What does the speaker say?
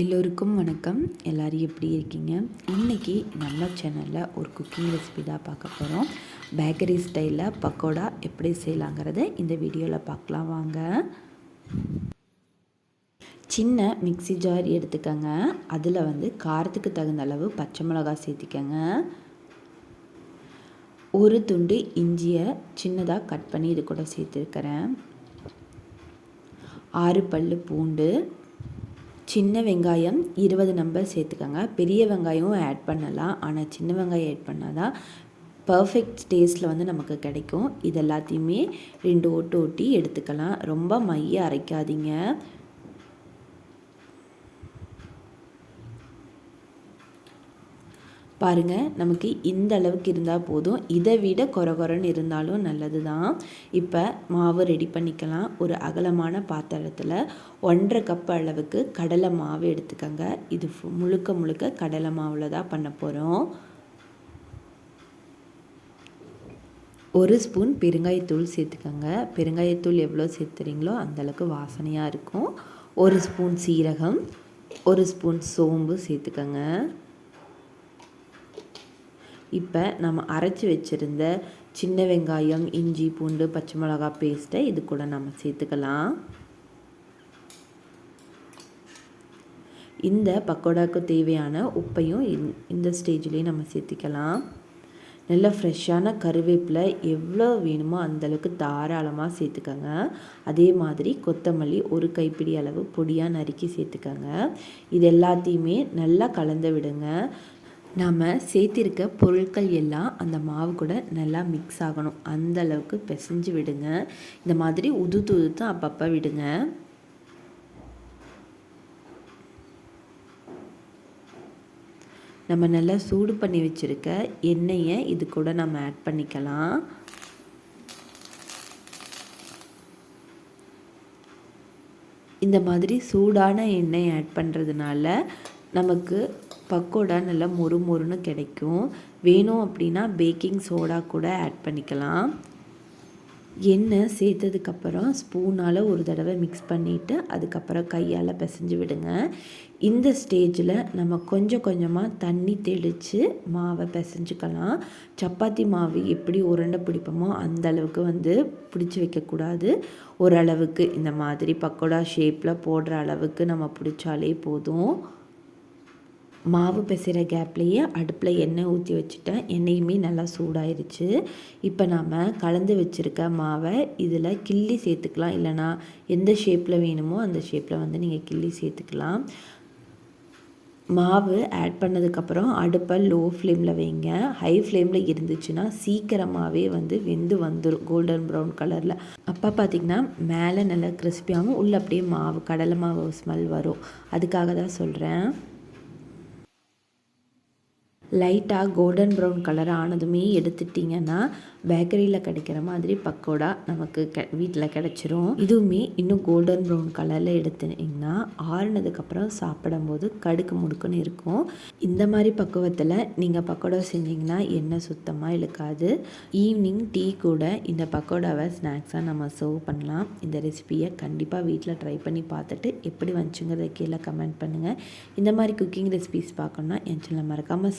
எல்லோருக்கும் வணக்கம். எல்லோரும் எப்படி இருக்கீங்க? இன்றைக்கி நம்ம சேனலில் ஒரு குக்கிங் ரெசிபி தான் பார்க்க போகிறோம் பேக்கரி ஸ்டைலில் பக்கோடா எப்படி செய்யலாங்கிறத இந்த வீடியோவில் பார்க்கலாம் வாங்க. சின்ன மிக்ஸி ஜார் எடுத்துக்கோங்க. அதில் வந்து காரத்துக்கு தகுந்த அளவு பச்சை மிளகாய் சேர்த்திக்கோங்க. ஒரு துண்டு இஞ்சியை சின்னதாக கட் பண்ணி இது கூட சேர்த்துருக்கிறேன். ஆறு பல் பூண்டு சின்ன வெங்காயம் இருபது நம்பர் சேர்த்துக்கோங்க. பெரிய வெங்காயம் ஆட் பண்ணலாம். ஆனால் சின்ன வெங்காயம் ஆட் பண்ணால் தான் பர்ஃபெக்ட் டேஸ்ட்டில் வந்து நமக்கு கிடைக்கும். இது எல்லாத்தையுமே ரெண்டு ஓட்டு ஓட்டி எடுத்துக்கலாம். ரொம்ப மைய அரைக்காதீங்க. பாருங்கள் நமக்கு இந்த அளவுக்கு இருந்தால் போதும். இதை விட குறகுறன்னு இருந்தாலும் நல்லது தான் இப்போ மாவு ரெடி பண்ணிக்கலாம். ஒரு அகலமான பாத்திரத்தில் ஒன்றரை கப் அளவுக்கு கடலை மாவு எடுத்துக்கோங்க. இது முழுக்க முழுக்க கடலை மாவில் தான் பண்ண போகிறோம் ஒரு ஸ்பூன் பெருங்காயத்தூள் சேர்த்துக்கோங்க. பெருங்காயத்தூள் எவ்வளோ சேர்த்துறீங்களோ அந்தளவுக்கு வாசனையாக இருக்கும். ஒரு ஸ்பூன் சீரகம் ஒரு ஸ்பூன் சோம்பு சேர்த்துக்கோங்க. இப்போ நம்ம அரைச்சி வச்சுருந்த சின்ன வெங்காயம் இஞ்சி பூண்டு பச்சை மிளகா பேஸ்ட்டை இது கூட நம்ம சேர்த்துக்கலாம். இந்த பக்கோடாவுக்கு தேவையான உப்பையும் இந்த ஸ்டேஜ்லேயும் நம்ம சேர்த்துக்கலாம். நல்ல ஃப்ரெஷ்ஷான கருவேப்பிலை எவ்வளோ வேணுமோ அந்தளவுக்கு தாராளமாக சேர்த்துக்கோங்க. அதே மாதிரி கொத்தமல்லி ஒரு கைப்பிடி அளவு பொடியாக நறுக்கி சேர்த்துக்கோங்க. இது எல்லாத்தையுமே நல்லா கலந்து விடுங்க. நாம் சேர்த்திருக்க பொருட்கள் எல்லாம் அந்த மாவு கூட நல்லா மிக்ஸ் ஆகணும். அந்த அளவுக்கு பிசைஞ்சு விடுங்க. இந்த மாதிரி உதுத்து உதுத்து அப்பப்போ விடுங்க. நம்ம நல்லா சூடு பண்ணி வச்சுருக்க எண்ணெயை இது கூட நம்ம ஆட் பண்ணிக்கலாம். இந்த மாதிரி சூடான எண்ணெய் ஆட் பண்ணுறதுனால நமக்கு பக்கோடா நல்லா மொறு மொறுன்னு கிடைக்கும். வேணும் அப்படின்னா பேக்கிங் சோடா கூட ஆட் பண்ணிக்கலாம். எண்ணெய் சேர்த்ததுக்கப்புறம் ஸ்பூனால் ஒரு தடவை மிக்ஸ் பண்ணிவிட்டு அதுக்கப்புறம் கையால் பிசைஞ்சு விடுங்க. இந்த ஸ்டேஜில் நம்ம கொஞ்சம் கொஞ்சமாக தண்ணி தெளித்து மாவை பிசைஞ்சுக்கலாம். சப்பாத்தி மாவு எப்படி உருண்டை பிடிப்போமோ அந்த அளவுக்கு வந்து பிடிச்சி வைக்கக்கூடாது. ஓரளவுக்கு இந்த மாதிரி பக்கோடா ஷேப்பில் போடுற அளவுக்கு நம்ம பிடிச்சாலே போதும். மாவு பிசைகிற கேப்லேயே அடுப்பில் எண்ணெய் ஊற்றி வச்சுட்டேன். எண்ணெயுமே நல்லா சூடாயிருச்சு. இப்போ நாம் கலந்து வச்சுருக்க மாவை இதில் கிள்ளி சேர்த்துக்கலாம். இல்லைனா எந்த ஷேப்பில் வேணுமோ அந்த ஷேப்பில் வந்து நீங்கள் கிள்ளி சேர்த்துக்கலாம். மாவு ஆட் பண்ணதுக்கப்புறம் அடுப்பை லோ ஃப்ளேமில் வைங்க. ஹை ஃப்ளேமில் இருந்துச்சுன்னா சீக்கிரமாகவே வந்து வெந்து வந்துடும் கோல்டன் ப்ரௌன் கலரில். அப்போ பார்த்திங்கன்னா மேலே நல்லா கிறிஸ்பியாகவும் உள்ளே அப்படியே மாவு கடலை மாவு ஸ்மெல் வரும். அதுக்காக தான் சொல்கிறேன் லைட்டாக கோல்டன் ப்ரௌன் கலர் ஆனதுமே எடுத்துட்டிங்கன்னா பேக்கரியில் கிடைக்கிற மாதிரி பக்கோடா நமக்கு கெ வீட்டில் கிடச்சிரும். இதுவுமே இன்னும் கோல்டன் ப்ரௌன் கலரில் எடுத்துனீங்கன்னா ஆறுனதுக்கப்புறம் சாப்பிடும்போது கடுக்கு முடுக்குன்னு இருக்கும். இந்த மாதிரி பக்குவத்தில் நீங்கள் பக்கோடா செஞ்சிங்கன்னா எண்ணெய் சுத்தமாக இழுக்காது. ஈவினிங் டீ கூட இந்த பக்கோடாவை ஸ்நாக்ஸாக நம்ம சர்வ் பண்ணலாம். இந்த ரெசிபியை கண்டிப்பாக வீட்டில் ட்ரை பண்ணி பார்த்துட்டு எப்படி வந்துச்சுங்கிறத கீழே கமெண்ட் பண்ணுங்கள் இந்த மாதிரி குக்கிங் ரெசிபிஸ் பார்க்கணுன்னா என் சேனல் மறக்காமல்